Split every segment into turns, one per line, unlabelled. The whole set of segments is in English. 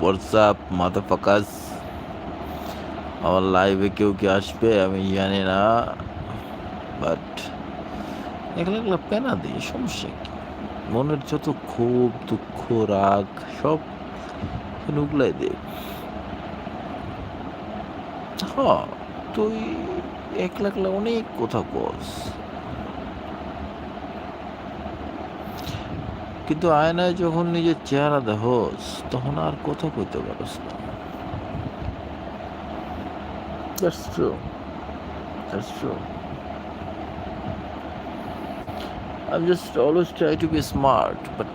WhatsApp মাথা ফাকাস আমার লাইভে কেউ কি আসবে? আমি জানি না বাট একলা একলা পেনা দিই সমস্যা কি? মনের যত ক্ষোভ, দুঃখ, রাগ, সব উগলাই দে। হ্যাঁ তুই একলা একলা অনেক কথা কস। কিন্তু আয়নায় যখন নিজের চেহারা দেখোস তখন আর কথা কইতে পারস না That's true. That's true. I'm just always try to be smart, but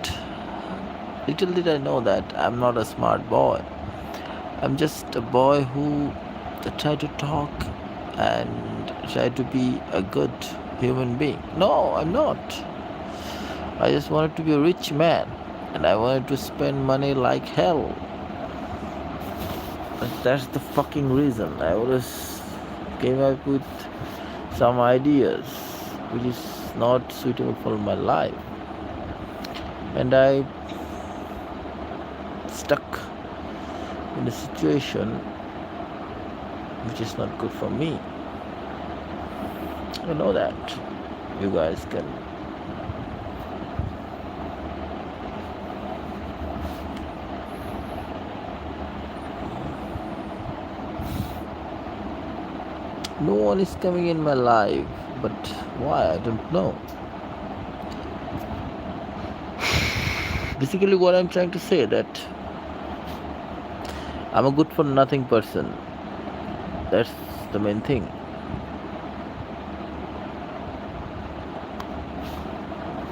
little did I know that I'm not a smart boy. I'm just a boy who try to talk and try to be a good human being. No, I'm not. I just wanted to be a rich man and I wanted to spend money like hell. But that's the fucking reason. I always came up with some ideas which is not suitable for my life. And I stuck in a situation which is not good for me. I know that. You guys can No one is coming in my life, but why? I don't know. Basically, what I'm trying to say that I'm a good for nothing person. That's the main thing.